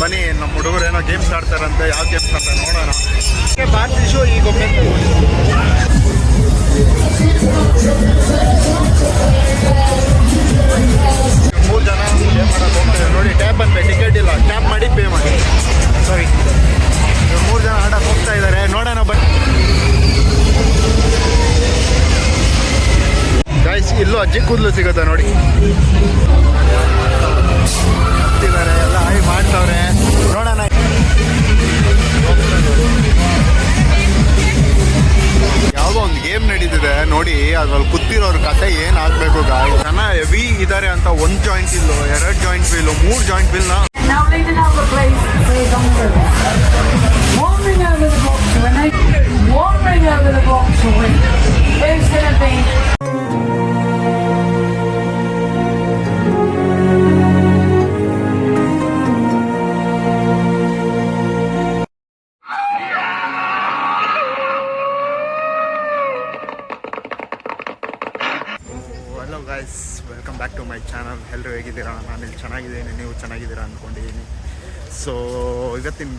ಬನ್ನಿ ನಮ್ಮ ಹುಡುಗರು ಏನೋ ಗೇಮ್ಸ್ ಆಡ್ತಾರಂತೆ, ಯಾವ ಗೇಮ್ಸ್ ಅಂತ ನೋಡೋಣ. ಶೋ ಈಗ ಮೂರು ಜನ ಗೇಮ್ ಆಡೋಕೆ ನೋಡಿ ಟ್ಯಾಪ್ ಅಂತ ಟಿಕೆಟ್ ಇಲ್ಲ. ಟ್ಯಾಪ್ ಮಾಡಿ ಪೇ ಮಾಡಿ. ಸಾರಿ ಮೂರು ಜನ ಆಡಕ್ಕೆ ಹೋಗ್ತಾ ಇದ್ದಾರೆ ನೋಡೋಣ ಬಟ್ ಗಾಯ್ಸ್ ಇಲ್ಲೂ ಅಜ್ಜಿ ಕೂದಲು ಸಿಗುತ್ತೆ ನೋಡಿ. ಅದ್ರಲ್ಲಿ ಕೂತಿರೋರ್ ಕತೆ ಏನ್ ಆಗ್ಬೇಕು ಗಾಯ ಜನ ಹೆವಿ ಇದಾರೆ ಅಂತ ಒಂದ್ ಜಾಯಿಂಟ್ ಇಲ್ಲು, ಎರಡ್ ಜಾಯಿಂಟ್ ವೀಲು ಮೂರ್ ಜಾಯಿಂಟ್ ವೀಲ್ನ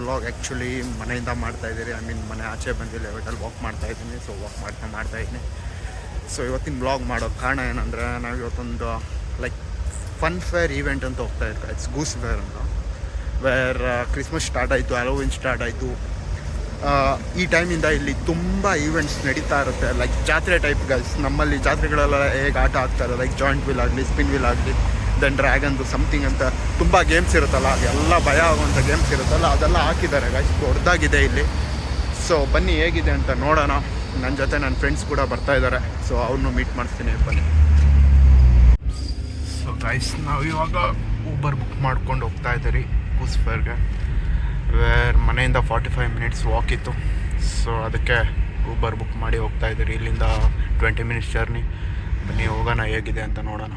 ಬ್ಲಾಗ್ ಆ್ಯಕ್ಚುಲಿ ಮನೆಯಿಂದ ಮಾಡ್ತಾ ಇದ್ದೀರಿ. ಐ ಮೀನ್ ಮನೆ ಆಚೆ ಬಂದಿಲ್ಲ ಲೆವೆಟಲ್ಲಿ ವಾಕ್ ಮಾಡ್ತಾ ಇದ್ದೀನಿ. ಸೊ ವಾಕ್ ಮಾಡ್ತಾ ಮಾಡ್ತಾ ಇದ್ದೀನಿ. ಸೊ ಇವತ್ತಿನ ಬ್ಲಾಗ್ ಮಾಡೋ ಕಾರಣ ಏನಂದರೆ, ನಾವು ಇವತ್ತೊಂದು ಲೈಕ್ ಫನ್ ಫೇರ್ ಈವೆಂಟ್ ಅಂತ ಹೋಗ್ತಾ ಇರ್ತೀವಿ ಇಟ್ಸ್ ಗೂಸ್ ಫೇರ್ ಅಂತ. ವೇರ್ ಕ್ರಿಸ್ಮಸ್ ಸ್ಟಾರ್ಟ್ ಆಯಿತು ಹಲೋವಿನ್ ಸ್ಟಾರ್ಟ್ ಆಯಿತು. ಈ ಟೈಮಿಂದ ಇಲ್ಲಿ ತುಂಬ ಈವೆಂಟ್ಸ್ ನಡೀತಾ ಇರುತ್ತೆ. ಲೈಕ್ ಜಾತ್ರೆ ಟೈಪ್ ಗೈಸ್ ನಮ್ಮಲ್ಲಿ ಜಾತ್ರೆಗಳೆಲ್ಲ ಹೇಗೆ ಆಟ ಆಗ್ತಾರೆ ಲೈಕ್ ಜಾಯಿಂಟ್ ವೀಲ್ ಆಗಲಿ ಸ್ಪಿನ್ ವೀಲ್ ಆಗಲಿ. ದೆನ್ ಡ್ರ್ಯಾಗನ್ದು ಸಮಥಿಂಗ್ ಅಂತ ತುಂಬ ಗೇಮ್ಸ್ ಇರುತ್ತಲ್ಲ ಅದೆಲ್ಲ ಭಯ ಆಗುವಂಥ ಗೇಮ್ಸ್ ಇರುತ್ತಲ್ಲ, ಅದೆಲ್ಲ ಹಾಕಿದ್ದಾರೆ ಗೈಸ್ ದೊಡ್ಡದಾಗಿದೆ ಇಲ್ಲಿ. ಸೊ ಬನ್ನಿ ಹೇಗಿದೆ ಅಂತ ನೋಡೋಣ. ನನ್ನ ಜೊತೆ ನನ್ನ ಫ್ರೆಂಡ್ಸ್ ಕೂಡ ಬರ್ತಾ ಇದ್ದಾರೆ. ಸೊ ಅವ್ರನ್ನೂ ಮೀಟ್ ಮಾಡ್ತೀನಿ, ಬನ್ನಿ. ಸೊ ಗೈಸ್ ನಾವು ಇವಾಗ ಊಬರ್ ಬುಕ್ ಮಾಡ್ಕೊಂಡು ಹೋಗ್ತಾ ಇದ್ದೀರಿ, ಕೂಸ್ಫರ್ಗೆ. ವೇರ್ ಮನೆಯಿಂದ ಫಾರ್ಟಿ ಫೈವ್ ಮಿನಿಟ್ಸ್ ವಾಕ್ ಇತ್ತು. ಸೊ ಅದಕ್ಕೆ ಊಬರ್ ಬುಕ್ ಮಾಡಿ ಹೋಗ್ತಾ ಇದ್ದೀರಿ. ಇಲ್ಲಿಂದ ಟ್ವೆಂಟಿ ಮಿನಿಟ್ಸ್ ಜರ್ನಿ ಬನ್ನಿ, ಹೋಗೋಣ ಹೇಗಿದೆ ಅಂತ ನೋಡೋಣ.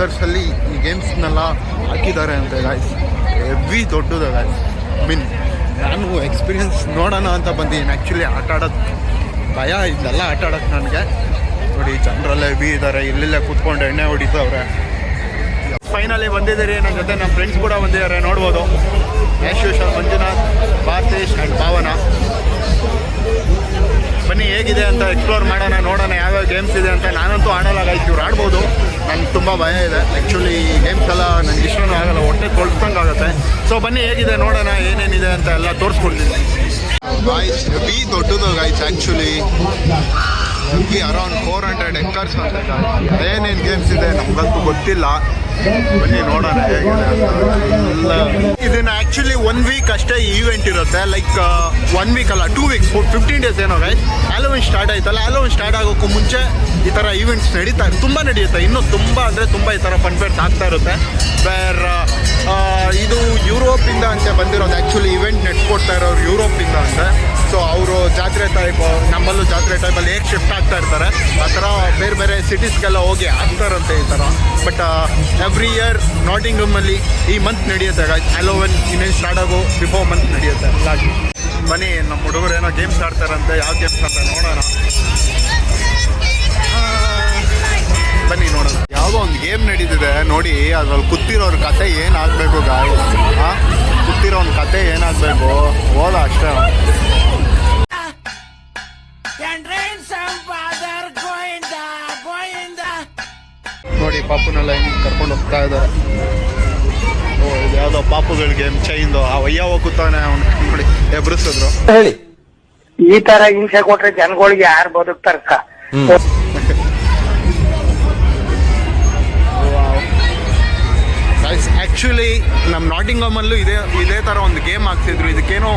ಎಕರ್ಸಲ್ಲಿ ಈ ಗೇಮ್ಸ್ನೆಲ್ಲ ಹಾಕಿದ್ದಾರೆ ಅಂತ ಗಾಯ್ಸ್ ಹೆವಿ ದೊಡ್ಡದ ಗಾಯ್ಸ್ ಮೀನ್ ನಾನು ಎಕ್ಸ್ಪೀರಿಯನ್ಸ್ ನೋಡೋಣ ಅಂತ ಬಂದಿದ್ದೀನಿ. ಆ್ಯಕ್ಚುಲಿ ಆಟ ಆಡೋದು ಭಯ ಇದೆಲ್ಲ ಆಟ ಆಡೋಕ್ಕೆ ನನಗೆ. ನೋಡಿ, ಜನರಲ್ಲೇ ಹೆವಿ ಇದ್ದಾರೆ ಇಲ್ಲೆಲ್ಲೇ ಕೂತ್ಕೊಂಡು ಎಣ್ಣೆ ಹೊಡಿತವ್ರೆ. ಫೈನಲಿ ಬಂದಿದ್ದೀರಿ. ನನ್ನ ಜೊತೆ ನಮ್ಮ ಫ್ರೆಂಡ್ಸ್ ಕೂಡ ಬಂದಿದ್ದಾರೆ. ನೋಡ್ಬೋದು. As usual Manjunath, Bharathish and Bhavana. ಬನ್ನಿ, ಹೇಗಿದೆ ಅಂತ ಎಕ್ಸ್ಪ್ಲೋರ್ ಮಾಡೋಣ, ನೋಡೋಣ ಯಾವ್ಯಾವ ಗೇಮ್ಸ್ ಇದೆ ಅಂತ. ನಾನಂತೂ ಆಡೋಲ್ಲ ಇವ್ರು ಆಡ್ಬೋದು. ನನಗೆ ತುಂಬ ಭಯ ಇದೆ. ಆ್ಯಕ್ಚುಲಿ ಈ ಗೇಮ್ಸ್ ಎಲ್ಲ ನನಗೆ ಇಷ್ಟನೂ ಆಗಲ್ಲ. ಹೊಟ್ಟೆ ಕೊಳ್ಸ್ದಂಗೆ ಆಗುತ್ತೆ. ಸೊ ಬನ್ನಿ, ಹೇಗಿದೆ? ನೋಡೋಣ, ಏನೇನಿದೆ ಅಂತ ಎಲ್ಲ ತೋರಿಸ್ಕೊಡ್ತೀನಿ. ಗಾಯ್ಸ್ ಹೆವಿ ದೊಡ್ಡದು guys actually heavy around four hundred acres ಅಂತ ಏನೇನು ಗೇಮ್ಸ್ ಇದೆ ನಮಗಂತೂ ಗೊತ್ತಿಲ್ಲ. ಬನ್ನಿ ನೋಡೋಣ ಹೇಗಿದೆ ಅಂತ. ಇದನ್ನ ಆ್ಯಕ್ಚುಲಿ ಒನ್ ವೀಕ್ ಅಷ್ಟೇ ಈವೆಂಟ್ ಇರುತ್ತೆ. ಲೈಕ್ ಒನ್ ವೀಕ್ ಅಲ್ಲ ಟೂ ವೀಕ್ಸ್ ಫಿಫ್ಟೀನ್ ಡೇಸ್ ಏನೋ ಗೈಸ್ ಹ್ಯಾಲೋವಿನ್ ಸ್ಟಾರ್ಟ್ ಆಯ್ತಲ್ಲ ಹ್ಯಾಲೋವಿನ್ ಸ್ಟಾರ್ಟ್ ಆಗೋಕ್ಕೂ ಮುಂಚೆ ಈ ಥರ ಈವೆಂಟ್ಸ್ ನಡೀತಾ ತುಂಬ ನಡೆಯುತ್ತೆ. ಇನ್ನೂ ತುಂಬ ಅಂದರೆ ತುಂಬ ಈ ಥರ ಫನ್ ಆಗ್ತಾ ಇರುತ್ತೆ. ಬೇರ್ ಇದು ಯುರೋಪಿಂದ ಅಂತ ಬಂದಿರೋದು. ಆ್ಯಕ್ಚುಲಿ ಇವೆಂಟ್ ನೆಟ್ಕೊಡ್ತಾ ಇರೋರು ಯುರೋಪಿಂದ ಅಂತ ಸೊ ಅವರು ಜಾತ್ರೆ ಟೈಪ್ ನಮ್ಮಲ್ಲೂ ಜಾತ್ರೆ ಟೈಪಲ್ಲಿ ಹೇಗೆ ಶಿಫ್ಟ್ ಆಗ್ತಾ ಇರ್ತಾರೆ. ಆ ಥರ ಬೇರೆ ಬೇರೆ ಸಿಟೀಸ್ಗೆಲ್ಲ ಹೋಗಿ ಆಗ್ತಾರಂತೆ ಈ ಥರ. ಬಟ್ ಎವ್ರಿ ಇಯರ್ ನಾಟಿಂಗಮಲ್ಲಿ ಈ ಮಂತ್ ನಡೆಯುತ್ತೆ ಹ್ಯಾಲೋವೆನ್ ಇಮೇಜ್ ಸ್ಟಾರ್ಟ್ ಆಗೋ ಬಿಫೋರ್ ಮಂತ್ ನಡೆಯುತ್ತೆ. ಹಾಗಾಗಿ ಬನ್ನಿ, ನಮ್ಮ ಹುಡುಗರು ಏನೋ ಗೇಮ್ಸ್ ಆಡ್ತಾರಂತೆ. ಯಾವ ಗೇಮ್ಸ್ ಅಂತ ನೋಡೋಣ. ಬನ್ನಿ ನೋಡೋಣ. ಯಾವುದೋ ಒಂದು ಗೇಮ್ ನಡೀತಿದೆ ನೋಡಿ ಅದ್ರಲ್ಲಿ ಕೂತಿರೋರ ಕತೆ ಏನಾಗಬೇಕು ಗಾಯ ಹಾಂ? ಕೂತಿರೋ ಒಂದು ಕತೆ ಏನಾಗಬೇಕು? ಹೋದ ಅಷ್ಟೇ. ನೋಡಿ ಪಾಪುನೆಲ್ಲ ಹೆಂಗ್ ಕರ್ಕೊಂಡು ಹೋಗ್ತಾ ಇದ್ದಾರೆ. ಓ ಇದು ಯಾವುದೋ ಪಾಪುಗಳ ಗೇಮ್ ಚೈನ್ದು ಆ ವಯ್ಯವ ಕೂತಾನೆ ಅವ್ನು ನೋಡಿ ಎಬ್ರಿಸಿದ್ರು. ಹೇಳಿ. ಈ ತರ ಹಿಂಸೆ ಕೊಟ್ರೆ ಜನಗಳಿಗೆ ಯಾರು ಬದುಕ್ತಾರಕ್ಕ ಆ್ಯಕ್ಚುಲಿ ನಮ್ಮ ನಾಟಿಂಗಮಲ್ಲೂ ಇದೇ ಇದೇ ಥರ ಒಂದು ಗೇಮ್ ಆಗ್ತಿದ್ರು. ಇದಕ್ಕೇನೋ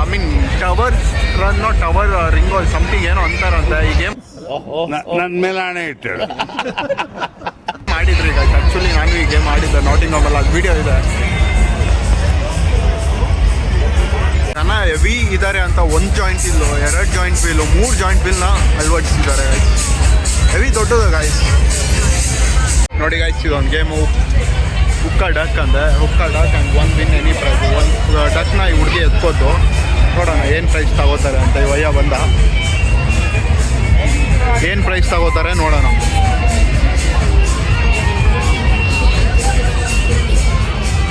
ಐ ಮೀನ್ ಟವರ್ ರನ್ನೋ ಟವರ್ ರಿಂಗೋ ಸಮಥಿಂಗ್ ಏನೋ ಅಂತಾರಂತೆ ಈ ಗೇಮ್ ನನ್ನ ಮೇಲೆ ಆಣೆ ಇಟ್ಟು ಮಾಡಿದ್ರು ಈಗ. ಆ್ಯಕ್ಚುಲಿ ನಾನು ಈ ಗೇಮ್ ಆಡಿದ್ದೆ ನಾಟಿಂಗಮಲ್ಲಿ ಅದು ವಿಡಿಯೋ ಇದೆ. ಜನ ಹೆವಿ ಇದ್ದಾರೆ ಅಂತ ಒಂದು ಜಾಯಿಂಟ್ ಇಲ್ಲು ಎರಡು ಜಾಯಿಂಟ್ ವೀಲು ಮೂರು ಜಾಯಿಂಟ್ ವೀಲ್ನ ಅಳವಡಿಸಿದ್ದಾರೆ ಹೆವಿ ದೊಡ್ಡದು ಗಾಯ್ಸ್ ನೋಡಿ ಗಾಯ್ಸ್ ಇದೊಂದು ಗೇಮು ಹುಕ್ಕ ಡಕ್ ಅಂದೆ hook a duck and one win any prize ಒಂದು ಡಕ್ನ ಈ ಹುಡುಗಿ ಎತ್ಕೋತು ನೋಡೋಣ, ಏನು ಪ್ರೈಸ್ ತಗೋತಾರೆ ಅಂತ ಈ ವಯ್ಯ ಬಂದ. ಏನು ಪ್ರೈಸ್ ತಗೋತಾರೆ ನೋಡೋಣ.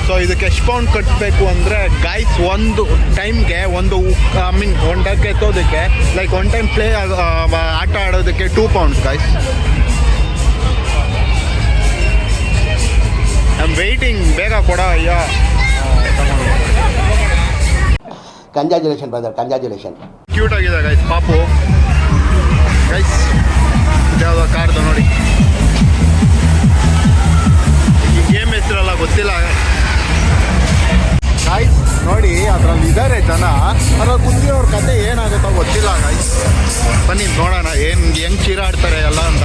ಸೊ ಇದಕ್ಕೆ ಎಷ್ಟು ಪೌಂಡ್ ಕಟ್ಟಬೇಕು ಅಂದರೆ ಗೈಸ್ ಒಂದು ಟೈಮ್ಗೆ ಒಂದು ಐ ಮೀನ್ ಒನ್ ಡಕ್ ಎತ್ತೋದಕ್ಕೆ ಲೈಕ್ ಒನ್ ಟೈಮ್ ಪ್ಲೇ ಆಟ ಆಡೋದಕ್ಕೆ two pounds guys am waiting ಬೇಗ ಕೊಡ ಅಯ್ಯ. ಕಂಜಾಜುಲೇಷನ್ ಬ್ರದರ್ ಕಂಜಾಜುಲೇಷನ್ ಕ್ಯೂಟ್ ಆಗಿದೆ ಗೈಸ್ ಪಾಪು. ಗೈಸ್ ಯಾವುದೋ ಕಾರ್ದು ನೋಡಿ. ಈ ಗೇಮ್ ಹೆಸರಲ್ಲ ಗೊತ್ತಿಲ್ಲ. ಗಾಯ್ಸ್ ನೋಡಿ ಅದ್ರಲ್ಲಿ ಇದಾರೆ ಜನ. ಅದ್ರಲ್ಲಿ ಕುಂದಿರೋರ ಕತೆ ಏನಾಗುತ್ತೋ ಗೊತ್ತಿಲ್ಲ ಗಾಯ್ಸ್ ಬನ್ನಿ ನೋಡೋಣ. ಏನು ಹೆಂಗ್ ಚೀರಾಡ್ತಾರೆ ಎಲ್ಲ ಅಂತ.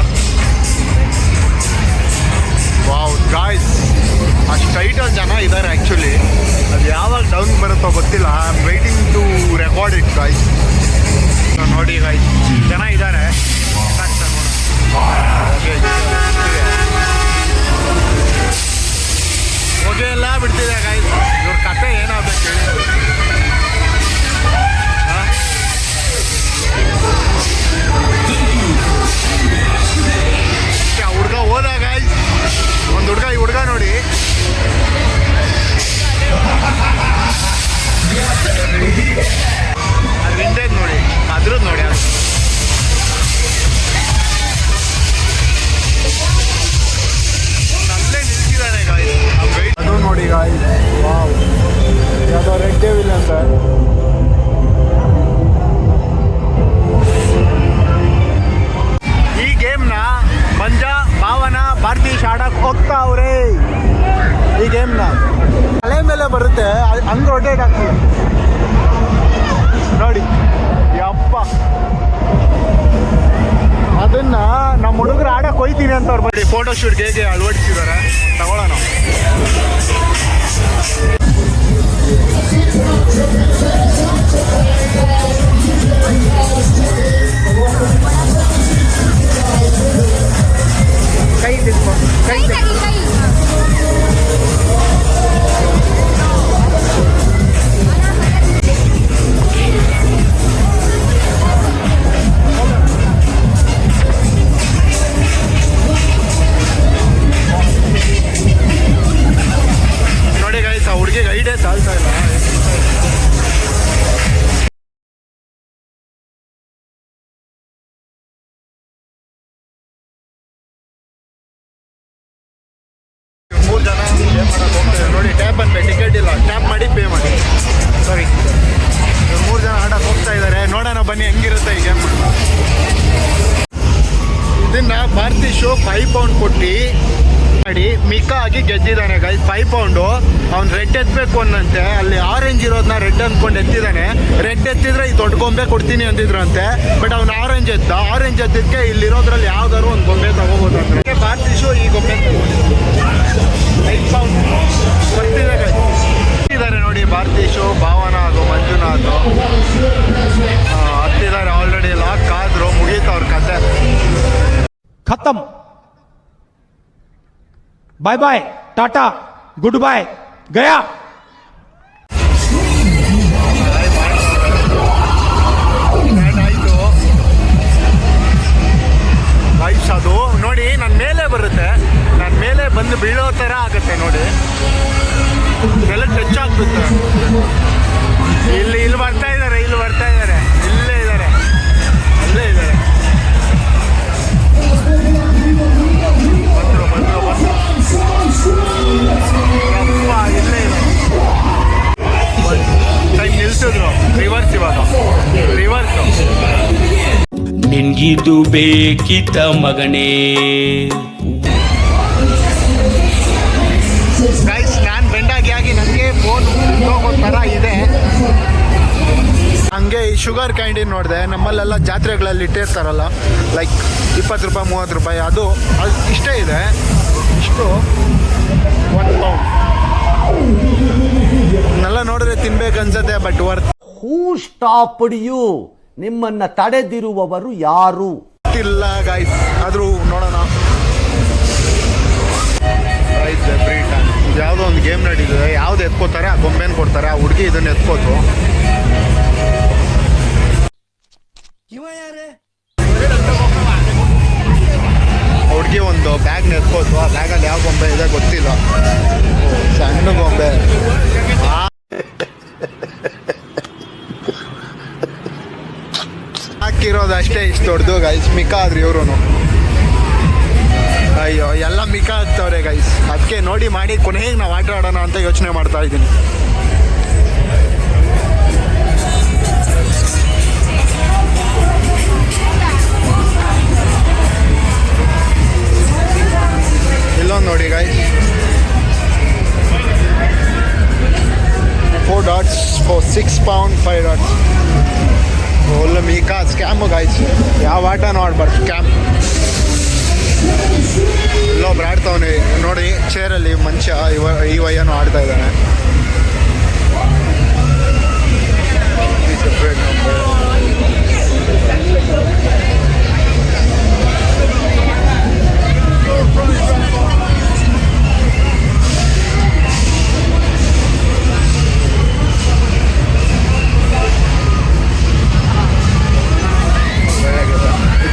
ವಾವ್ ಗಾಯ್ಸ್ ಅಷ್ಟು ಟೈಟಲ್ಲಿ ಜನ ಇದ್ದಾರೆ ಆ್ಯಕ್ಚುಲಿ ಅದು ಯಾವಾಗ ಡೌನ್ ಬರುತ್ತೋ ಗೊತ್ತಿಲ್ಲ. I am waiting to record it guys ನೋಡಿ ಗಾಯ್ಸ್ ಜನ ಇದ್ದಾರೆ ಓಕೆ ಎಲ್ಲ ಬಿಡ್ತಿದೆ ಗಾಯ್ಸ್ ಇವ್ರ ಕತೆ ಏನಾಗಬೇಕು? ಬರೀ ಫೋಟೋ ಇದನ್ನ ಭಾರತಿ ಶೋ ಫೈವ್ ಪೌಂಡ್ ಕೊಟ್ಟು ಮಾಡಿ ಮಿಕ್ಕ ಆಗಿ ಗೆದ್ದಿದ್ದಾನೆ ಗೈ ಫೈವ್ ಪೌಂಡು ಅವ್ನು ರೆಡ್ ಎತ್ತಬೇಕು ಅನ್ನಂತೆ. ಅಲ್ಲಿ ಆರೆಂಜ್ ಇರೋದನ್ನ ರೆಡ್ ಅಂದ್ಕೊಂಡು ಎತ್ತಿದ್ದಾನೆ ರೆಡ್ ಎತ್ತಿದ್ರೆ ಈ ದೊಡ್ಡ ಗೊಂಬೆ ಕೊಡ್ತೀನಿ ಅಂತಿದ್ರಂತೆ ಬಟ್ ಅವ್ನು ಆರೆಂಜ್ ಎತ್ತ. ಆರೆಂಜ್ ಎತ್ತಿದ್ಕೆ ಇಲ್ಲಿರೋದ್ರಲ್ಲಿ ಯಾವ್ದಾದ್ರು ಒಂದು ಗೊಂಬೆ ತಗೋಬೋದು ಅಂದ್ರೆ ಭಾರತಿ ಶೋ ಈ ಗೊಂಬೆ ಫೈವ್ ಪೌಂಡ್ ನೋಡಿ, ಭಾರತಿ ಶೋ, ಭಾವನಾ ಅದು ಮಂಜುನಾಥ್. ಹತ್ತಿದ್ದಾರೆ खत्म bye bye tata good bye गया ಆಯಿತು ವೈಸ್ ಅದು ನೋಡಿ ನನ್ನ ಮೇಲೆ ಬರುತ್ತೆ ನನ್ನ ಮೇಲೆ ಬಂದು ಬೀಳೋ ಥರ ಆಗುತ್ತೆ ನೋಡಿ ಎಲ್ಲ ಟಚ್ ಆಗ್ಬಿಡುತ್ತೆ ಇಲ್ಲಿ ಇಲ್ಲಿ ಬರ್ತಾ ಇದ್ದಾರೆ ಇಲ್ಲಿ ಬರ್ತಾ ನಿನ್ಗಿದು ಬೇಕಿತ ಮಗನೇ. ಗೈಸ್ ನಾನು ಬೆಂಡಾಗಿ ಆಗಿ ನನಗೆ ಫೋನ್ ಹೋಗೋ ಥರ ಇದೆ. ಹಂಗೆ ಈ ಶುಗರ್ ಕ್ಯಾಂಡಿ ನೋಡಿದೆ ನಮ್ಮಲ್ಲೆಲ್ಲ ಜಾತ್ರೆಗಳಲ್ಲಿ ಇಟ್ಟಿರ್ತಾರಲ್ಲ ಲೈಕ್ ಇಪ್ಪತ್ತು ರೂಪಾಯಿ ಮೂವತ್ತು ರೂಪಾಯಿ ಅದು ಅದು ಇಷ್ಟೇ ಇದೆ. ಇಷ್ಟು ಒನ್ ಪೌಂಡ್ ಎಲ್ಲ ನೋಡಿದ್ರೆ ತಿನ್ಬೇಕು ಅನ್ಸತ್ತೆ but worth who stop you ನಿಮ್ಮನ್ನ ತಡೆದಿರುವವರು ಯಾರು? ಇಲ್ಲ ಗಾಯ್ಸ್ ಆದರೂ ನೋಡೋಣ. ಎವ್ರಿ ಟೈಮ್ ಇದು ಯಾವುದೋ ಒಂದು ಗೇಮ್ ನಡೀತಿದೆ. ಯಾವ್ದು ಎತ್ಕೋತಾರೆ ಆ ಗೊಂಬೆನ ಕೊಡ್ತಾರೆ ಆ ಹುಡುಗಿ ಇದನ್ನ ಎತ್ಕೋತು. ಹುಡುಗಿ ಒಂದು ಬ್ಯಾಗ್ ಎತ್ಕೋತು. ಆ ಬ್ಯಾಗಲ್ಲಿ ಯಾವ ಗೊಂಬೆ ಇದೆ ಗೊತ್ತಿಲ್ಲ. ಸಣ್ಣ ಗೊಂಬೆ. ಆ ಹಾಕಿರೋದು ಅಷ್ಟೇ ಇಷ್ಟು ದೊಡ್ಡದು ಗೈಸ್ ಮಿಕಾ ಆದ್ರಿ ಇವರು ಅಯ್ಯೋ, ಎಲ್ಲ ಮಿಕಾ ಆಗ್ತವ್ರೆ ಗೈಸ್ ಅದಕ್ಕೆ ನೋಡಿ ಮಾಡಿ, ಕೊನೆಗೆ ನಾವು ಆಟ ಆಡೋಣ ಅಂತ ಯೋಚನೆ ಮಾಡ್ತಾ ಇದ್ದೀನಿ. ಇಲ್ಲೊಂದು ನೋಡಿ guys four dots four six pound five dots ಒಳ್ಳೆ ಮೀಕಾ ಸ್ಕ್ಯಾಮು ಗಾಯ್ಸ್ ಯಾವ ಆಟನೂ ಆಡ್ಬಾರ್ದು ಸ್ಕ್ಯಾಮ್ ಇಲ್ಲೊಬ್ರು ಆಡ್ತಾವನೆ. ನೋಡಿ ಚೇರಲ್ಲಿ ಮನುಷ್ಯ, ಇವ ಈ ವಯ್ಯನು ಆಡ್ತಾ ಇದ್ದಾನೆ.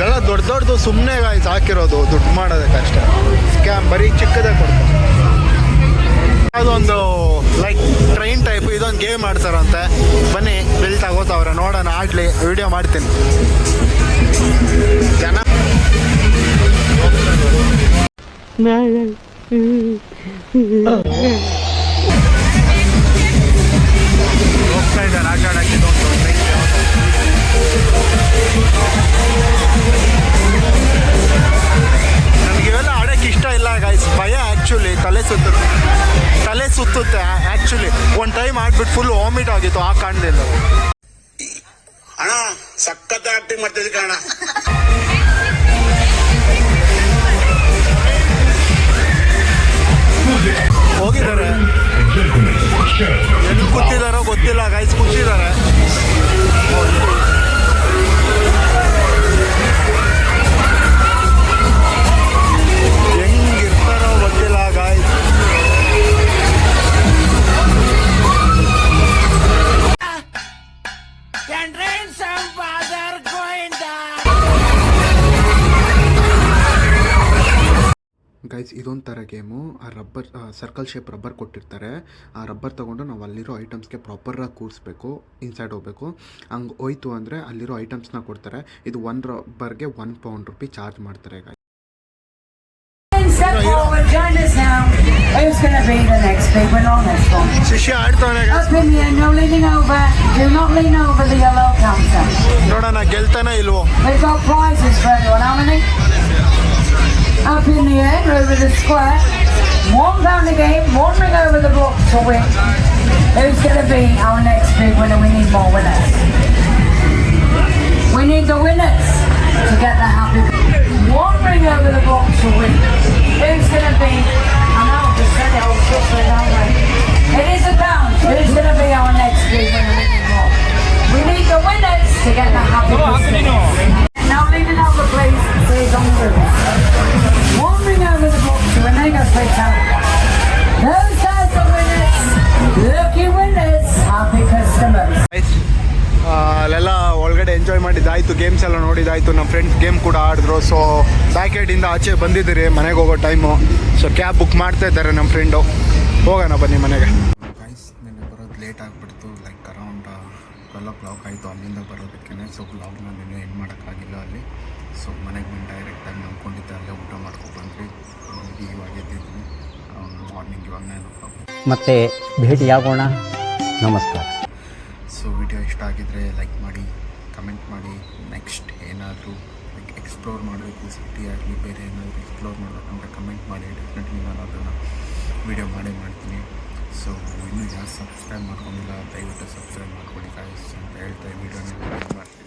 ಇದೆಲ್ಲ ದೊಡ್ಡ ದೊಡ್ಡದು ಸುಮ್ಮನೆ ಗಾಯ್ಸ್ ಹಾಕಿರೋದು, ದುಡ್ಡು ಮಾಡೋದಕ್ಕೆ ಅಷ್ಟೇ. ಸ್ಕ್ಯಾಮ್ ಬರೀ ಚಿಕ್ಕದೇ ಕೊಡ್ತಾರೆ. ಅದೊಂದು ಲೈಕ್ ಟ್ರೈನ್ ಟೈಪ್ ಇದೊಂದು ಗೇಮ್ ಆಡ್ತಾರಂತೆ. ಬನ್ನಿ ಬಿಲ್ ತಗೋತಾವ್ರೆ, ನೋಡೋಣ ಆಡ್ಲಿ ವಿಡಿಯೋ ಮಾಡ್ತೀನಿ. ಜನ ಹೋಗ್ತಾ ಇದ್ದಾರೆ ಆಟ ಫುಲ್ ವಾಮಿಟ್ ಆಗಿತ್ತು ಆ ಕಾರಣದಿಂದ. ಅಣ್ಣ ಸಖತ್ ಆಕ್ಟಿಂಗ್ ಮಾಡ್ತಿದ್ದೆ ಕಾರಣ ಹೋಗಿದ್ದಾರೆ. ಎಲ್ಲಿ ಕೂತಿದಾರೋ ಗೊತ್ತಿಲ್ಲ ಗೈಸ್ ಕೂತಿದ್ದಾರೆ. ಗೈಸ್ ಇದೊಂದು ಥರ ಗೇಮು. ಆ ರಬ್ಬರ್ ಸರ್ಕಲ್ ಶೇಪ್ ರಬ್ಬರ್ ಕೊಟ್ಟಿರ್ತಾರೆ. ಆ ರಬ್ಬರ್ ತೊಗೊಂಡು ನಾವು ಅಲ್ಲಿರೋ ಐಟಮ್ಸ್ಗೆ ಪ್ರಾಪರಾಗಿ ಕೂರಿಸ್ಬೇಕು ಇನ್ಸೈಡ್ ಹೋಗಬೇಕು. ಹಂಗೆ ಹೋಯ್ತು ಅಂದರೆ ಅಲ್ಲಿರೋ ಐಟಮ್ಸ್ನ ಕೊಡ್ತಾರೆ. ಇದು ಒನ್ ರಬ್ಬರ್ಗೆ ಒನ್ ಪೌಂಡ್ ರುಪಿ ಚಾರ್ಜ್ ಮಾಡ್ತಾರೆ ಗೈಸ್ ನೋಡೋಣ, ಗೆಲ್ತಾನ ಇಲ್ವೋ? Price is Up in the air, over the square. One pound a game, one ring over the block to win. Who's going to be our next big winner? We need more winners. We need the winners to get the happy. One ring over the block to win. Who's going to be? I know, just said it, I'll switch it down right. It is a pound. Who's going to be our next big winner? We need the winners to get the happy. Now on over the to. Those are the winners. Lucky winners. Happy customers. ಅಲ್ಲೆಲ್ಲ ಒಳಗಡೆ enjoy ಮಾಡಿದ್ದಾಯ್ತು games ಎಲ್ಲ ನೋಡಿದಾಯ್ತು ನಮ್ಮ friends game ಕೂಡ ಆಡಿದ್ರು so ಬ್ಯಾಕೆಟಿಂದ ಆಚೆ ಬಂದಿದ್ದೀರಿ ಮನೆಗೆ ಹೋಗೋ ಟೈಮು ಸೊ ಕ್ಯಾಬ್ ಬುಕ್ ಮಾಡ್ತಾ ಇದ್ದಾರೆ ನಮ್ಮ ಫ್ರೆಂಡು ಹೋಗೋಣ ಬನ್ನಿ ಮನೆಗೆ ಟ್ವೆಲ್ ಓ ಕ್ಲಾಕ್ ಆಯಿತು. ಅಲ್ಲಿಂದ ಬರೋದಕ್ಕೆ ಸೊ ಬ್ಲಾಗ್ನ ನೆನೆ ಏನು ಮಾಡೋಕ್ಕಾಗಿಲ್ಲ ಅಲ್ಲಿ. ಸೊ ಮನೆಗೆ ಬಂದು ಡೈರೆಕ್ಟಾಗಿ ನಂಬ್ಕೊಂಡಿದ್ದೆ ಅಲ್ಲೇ ಊಟ ಈಗ ಇವಾಗ ಎದ್ದಿದ್ದೀನಿ ಮಾರ್ನಿಂಗ್ ಇವಾಗ ನಾನು ಮತ್ತೆ ಭೇಟಿಯಾಗೋಣ ನಮಸ್ಕಾರ. ಸೊ ವಿಡಿಯೋ ಇಷ್ಟ ಆಗಿದ್ದರೆ ಲೈಕ್ ಮಾಡಿ ಕಮೆಂಟ್ ಮಾಡಿ. ನೆಕ್ಸ್ಟ್ ಏನಾದರೂ ಲೈಕ್ ಎಕ್ಸ್ಪ್ಲೋರ್ ಮಾಡಬೇಕು ಸಿಟಿ ಆಗಲಿ ಬೇರೆ ಏನಾದರೂ ಎಕ್ಸ್ಪ್ಲೋರ್ ಮಾಡಬೇಕಂದ್ರೆ ಕಮೆಂಟ್ ಮಾಡಿ. ಡೆಫಿನೆಟ್ಲಿ ನಾನು ಅದನ್ನು ವಿಡಿಯೋ ಮಾಡೇ ಮಾಡ್ತೀನಿ. ಸೊ ಇನ್ನೂ ಯಾರು ಸಬ್ಸ್ಕ್ರೈಬ್ ಮಾಡ್ಕೊಂಡಿಲ್ಲ ದಯವಿಟ್ಟು ಸಬ್ಸ್ಕ್ರೈಬ್ ಮಾಡ್ಕೊಳ್ಳಿ ಕಾಯಿಸ್ ಅಂತ ಹೇಳ್ತಾ ವಿಡಿಯೋನ ಮಾಡ್ತೀನಿ